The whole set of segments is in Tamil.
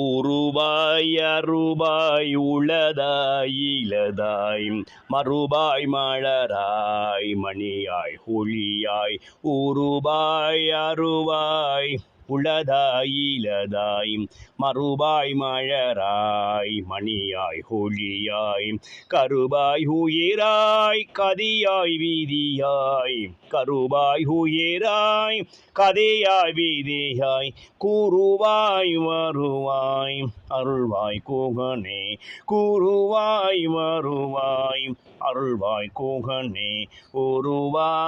உருவாய் அருவாய் உளதாய் இலதாய் மறுபாய் மலராய் மணியாய் ஒளியாய் உருவாய் அருவாய் உளதாய் இலதாய் மறுபாய் மழராய் மணியாய் ஒளியாய் கருபாய் உயிராய் கதியாய் வீதியாய் கருபாய் உயிராய் கதையாய் வீதியாய் கூறுவாய் வருவாய் அருள்வாய் கோகனே கூறுவாய் வருவாய் அருள்வாய் கோகனே உருவாய்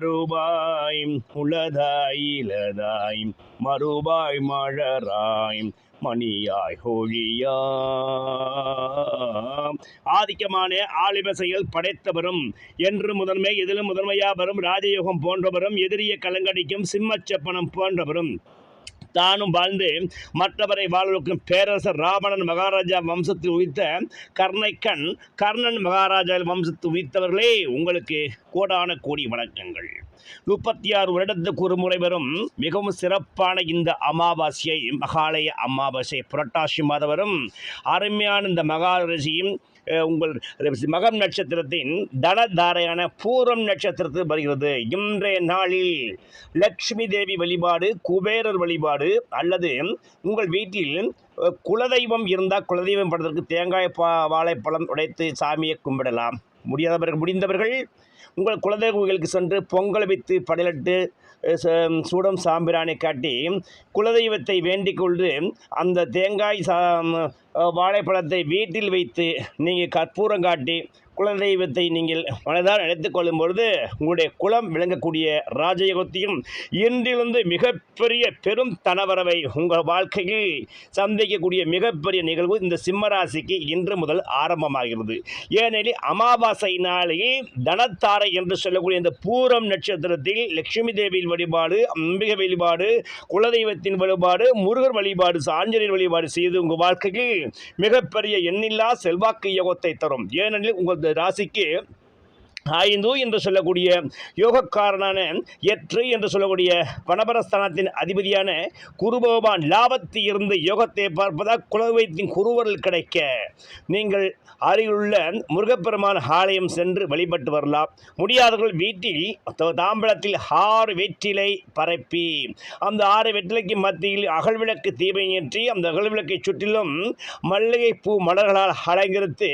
மறுபாய் உளதாய் இலதாய் மறுபாய் மழராய் மணியாய் ஹோழியா ஆதிக்கமான ஆலிம செயல் படைத்தவரும் என்று முதன்மை எதிலும் முதன்மையா வரும் ராஜயோகம் போன்றவரும் எதிரிய கலங்கடிக்கும் சிம்மச்சப்பனம் போன்றவரும் தானும் வாழ்ந்து மற்றவரை வாழ்வதற்கும் பேரரசர் ராவணன் மகாராஜா வம்சத்தில் உயித்த கர்ணைக்கண் கர்ணன் மகாராஜா வம்சத்தில் உயித்தவர்களே உங்களுக்கு கோடான கோடி வணக்கங்கள். முப்பத்தி ஆறு வருடத்துக்கு ஒரு முறை வரும் மிகவும் சிறப்பான இந்த அமாவாசையை மகாலய அமாவாசை புரட்டாசி மாதம் வரும். அருமையான இந்த மகாரிஷியும் உங்கள் மகம் நட்சத்திரத்தின் தனதாரையான பூரம் நட்சத்திரத்தில் வருகிறது. இன்றைய நாளில் லக்ஷ்மி தேவி வழிபாடு குபேரர் வழிபாடு அல்லது உங்கள் வீட்டில் குலதெய்வம் இருந்தால் குலதெய்வம் படத்திற்கு தேங்காய் பா வாழைப்பழம் உடைத்து சாமியை கும்பிடலாம். முடியாதவர்கள் முடிந்தவர்கள் உங்கள் குலதெய்வங்களுக்கு சென்று பொங்கல் வைத்து படையலிட்டு ச- சூடம் சாம்பிராணி காட்டி குலதெய்வத்தை வேண்டிக் கொண்டு அந்த தேங்காய் சா வாழைப்பழத்தை வீட்டில் வைத்து நீங்கள் கற்பூரம் காட்டி குலதெய்வத்தை நீங்கள் மனதால் நினைத்துக் கொள்ளும் பொழுது உங்களுடைய குலம் விளங்கக்கூடிய ராஜயோகத்தையும் இன்றிலிருந்து மிகப்பெரிய பெரும் தனவரவை உங்கள் வாழ்க்கையில் சந்திக்கக்கூடிய மிகப்பெரிய நிகழ்வு இந்த சிம்மராசிக்கு இன்று முதல் ஆரம்பமாகிறது. ஏனெனில் அமாவாசை தனத்தாரை என்று சொல்லக்கூடிய இந்த பூரம் நட்சத்திரத்தில் லட்சுமி தேவியின் வழிபாடு அம்பிகை வழிபாடு குலதெய்வத்தின் வழிபாடு முருகர் வழிபாடு ஆஞ்சநேயர் வழிபாடு செய்து உங்கள் வாழ்க்கைக்கு மிகப்பெரிய எண்ணில்லா செல்வாக்கு யோகத்தை தரும். ஏனெனில் உங்கள் ராசிக்கு ஐந்து என்று சொல்லக்கூடிய யோகக்காரனான எற்று என்று சொல்லக்கூடிய பணபரஸ்தானத்தின் அதிபதியான குருபகவான் லாபத்தில் இருந்து யோகத்தை பார்ப்பதால் குலவைத்தின் குருவரல் கிடைக்க. நீங்கள் அருகிலுள்ள முருகப்பெருமான் ஆலயம் சென்று வழிபட்டு வரலாம். முடியாதவர்கள் வீட்டில் தாம்பளத்தில் ஆறு வெற்றிலை பரப்பி அந்த ஆறு வெற்றிலைக்கு மத்தியில் அகழ்விளக்கு தீபம் ஏற்றி அந்த அகழ்விளக்கை சுற்றிலும் மல்லிகை பூ மலர்களால் அலங்கரித்து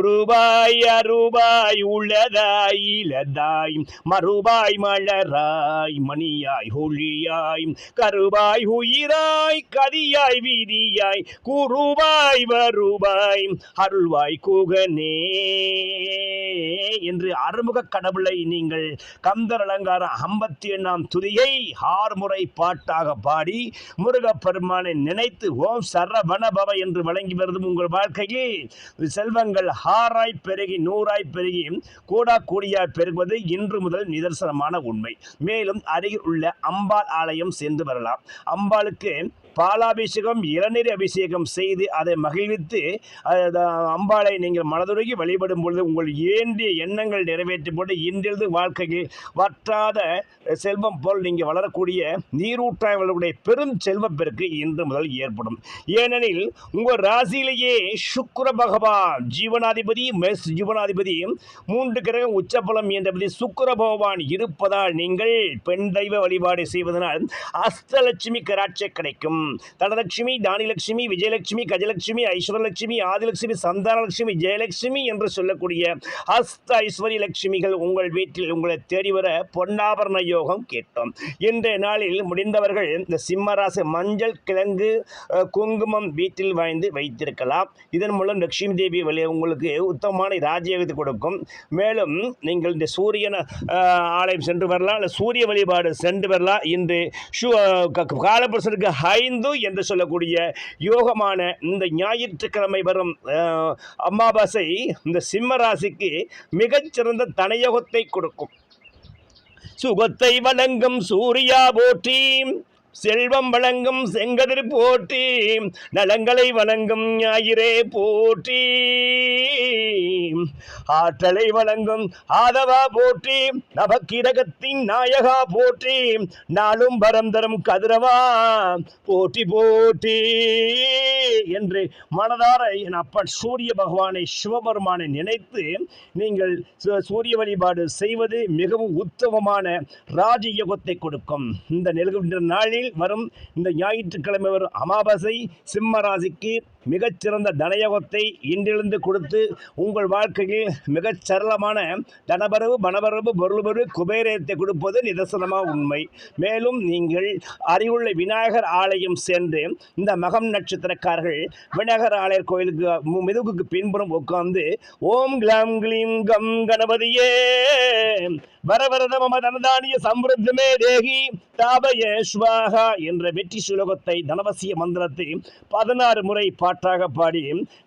ரூபாய் ரூபாய் உள்ள இலதாய் மறுபாய் மலராய் மணியாய் ஒளியாய் கருவாய் உயிராய் கதியாய் வீதியாய் குருவாய் வருவாய் அருள்வாய் குகனே என்று அறுமுக கடவுளை நீங்கள் கந்தர் அலங்கார ஐம்பத்தி எண்ணாம் துதியை ஆறுமுறை பாட்டாக பாடி முருகப்பெருமானை நினைத்து ஓம் சரவணபவ என்று வழங்கி வருதும் உங்கள் வாழ்க்கையில். செல்வங்கள் ஆறாய் பெருகி நூறாய் பெருகி கூடா கூடியாய் பெருகுவது இன்று முதல் நிதர்சனமான உண்மை. மேலும் அருகில் உள்ள அம்பாள் ஆலயம் சென்று வரலாம். அம்பாளுக்கு பாலாபிஷேகம் இளநீர் அபிஷேகம் செய்து அதை மகிழ்வித்து அது அம்பாளை நீங்கள் மனதுருகி வழிபடும் பொழுது உங்கள் ஏண்டிய எண்ணங்கள் நிறைவேற்றும் பொழுது இன்றிலிருந்து வாழ்க்கையில் வற்றாத செல்வம் போல் நீங்கள் வளரக்கூடிய நீரூற்றாய் பெரும் செல்வப்பெருக்கு இன்று முதல் ஏற்படும். ஏனெனில் உங்கள் ராசியிலேயே சுக்கர பகவான் ஜீவனாதிபதி மெஸ் ஜீவனாதிபதி மூன்று கிரகம் உச்சபலம் என்றபடி சுக்கர பகவான் இருப்பதால் நீங்கள் பெண் தெய்வ வழிபாடு செய்வதனால் அஷ்டலட்சுமி கராட்சை கிடைக்கும். தனலட்சுமி தானிலட்சுமி விஜயலட்சுமி கஜலட்சுமி ஐஸ்வரலட்சுமி ஆதிலட்சுமி சந்தானலட்சுமி ஜெயலட்சுமி என்று சொல்லக்கூடிய அஸ்த ஐஸ்வர்ய லட்சுமிகள் உங்கள் வீட்டில் உங்களை தேடி வர பொன்னாபரண யோகம் கேட்டோம் இன்றைய நாளில் முடிந்தவர்கள் இந்த சிம்மராசி மஞ்சள் கிழங்கு குங்குமம் வீட்டில் வாய்ந்து வைத்திருக்கலாம் இதன் மூலம் லட்சுமி தேவி வழி உங்களுக்கு உத்தமமான ராஜயோகத்தை கொடுக்கும் மேலும் நீங்கள் இந்த சூரியன் ஆலயம் சென்று வரலாம் இல்லை சூரிய வழிபாடு சென்று வரலாம் இன்று சு ஹைந்த இந்து என்று சொல்லக்கூடிய யோகமான இந்த ஞாயிற்றுக்கிழமை வரும் அமாவாசை இந்த சிம்ம ராசிக்கு மிகச்சிறந்த தனயோகத்தை கொடுக்கும். சுகத்தை வழங்கும் சூர்யா போற்றி. செல்வம் வழங்கும் செங்கதிர் போற்றி நலங்களை வழங்கும் ஞாயிறே போற்றி. ஆற்றலை வழங்கும் ஆதவா போற்றி நவக்கிரகத்தின் நாயகா போற்றி நாளும் வரம் தரும் கதிரவா போற்றி போற்றி என்று மனதார என் அப்பன் சூரிய பகவானை சிவபெருமானை நினைத்து நீங்கள் சூரிய வழிபாடு செய்வது மிகவும் உத்தமமான ராஜயோகத்தை கொடுக்கும். இந்த நிகழ்கின்ற நாளில் வரும் இந்த ஞாயிற்றுக்கிழமை வரும் அமாவாசை சிம்ம ராசிக்கு மிகச்சிறந்த தனயோகத்தை இன்றிலிருந்து கொடுத்து உங்கள் வாழ்க்கையில் மிகச் சரளமான தனபரவு மனபரவு பொருள்பரவு குபேரத்தை கொடுப்பது நிதர்சனமாக உண்மை. மேலும் நீங்கள் அறிவுள்ள விநாயகர் ஆலயம் சென்று இந்த மகம் நட்சத்திரக்காரர்கள் விநாயகர் ஆலயர் கோயிலுக்கு மிதுகுக்கு பின்புறம் உட்கார்ந்து ஓம் கிளாம் கிளீம் கம் கணபதியே வரவரத மம தனதானிய சம்பிருத்தமே தேகி தாபயேஸ்வாக மகா என்ற வெற்றி சுலோகத்தை தனவசிய மந்திரத்தை பதினாறு முறை பாட்டாக பாடி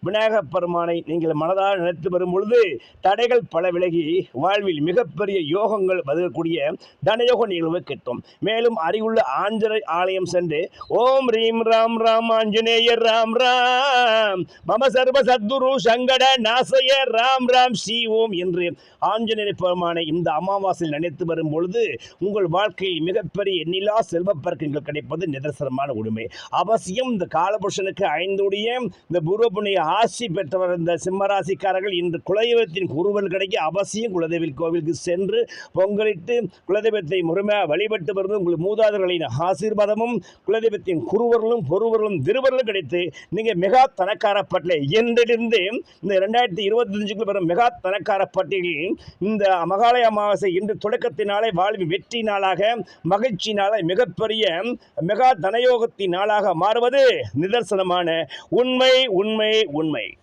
விநாயக பெருமானை நீங்கள் மனதால் நினைத்து வரும் பொழுது தடைகள் பல விலகி வாழ்வில் மிகப்பெரிய யோகங்கள் வருகக்கூடிய தனயோக நிகழ்வு கிட்டும். மேலும் அருகுள்ள ஆஞ்சரை ஆலயம் சென்று ஓம் ரீம் ராம் ராம் ஆஞ்சநேயர் ராம் ராம் மம சர்வ சத்குரு சங்கட நாசய ராம் ராம் ஸ்ரீ ஓம் என்று ஆஞ்சநேய பெருமானை இந்த அமாவாசையில் நினைத்து வரும் பொழுது உங்கள் வாழ்க்கையில் மிகப்பெரிய எண்ணிலா செல்வப்பெருக்கங்கள் கிடைப்பது நிதர்சனமான உண்மை அவசியம் இந்த காலபுருஷனுக்கு ஐந்துடைய இந்த பூர்வபுண்ணிய ஆசி பெற்றவர் இந்த சிம்மராசிக்காரர்கள் இன்று குலதெய்வத்தின் குருவன் கிடைக்க அவசியம் குலதெய்வ கோவிலுக்கு சென்று பொங்கலிட்டு குலதெய்வத்தை முழுமையாக வழிபட்டு வருவது உங்கள் மூதாதர்களின் ஆசீர்வாதமும் குலதெய்வத்தின் குருவர்களும் பொருவர்களும் திருவர்களும் கிடைத்து நீங்கள் மெகா தனக்கார என்றிலிருந்து இந்த ரெண்டாயிரத்தி இருபத்தஞ்சுக்கு வரும் மெகா தனக்கார பட்டியலில் இந்த மகாலய அமாவாசை இன்று தொடக்கத்தினாலே வாழ்வின் வெற்றி நாளாக மகிழ்ச்சி நாளாக மிகப்பெரிய மெகா தனயோகத்தின் நாளாக மாறுவது நிதர்சனமான உண்மை உண்மை உண்மை.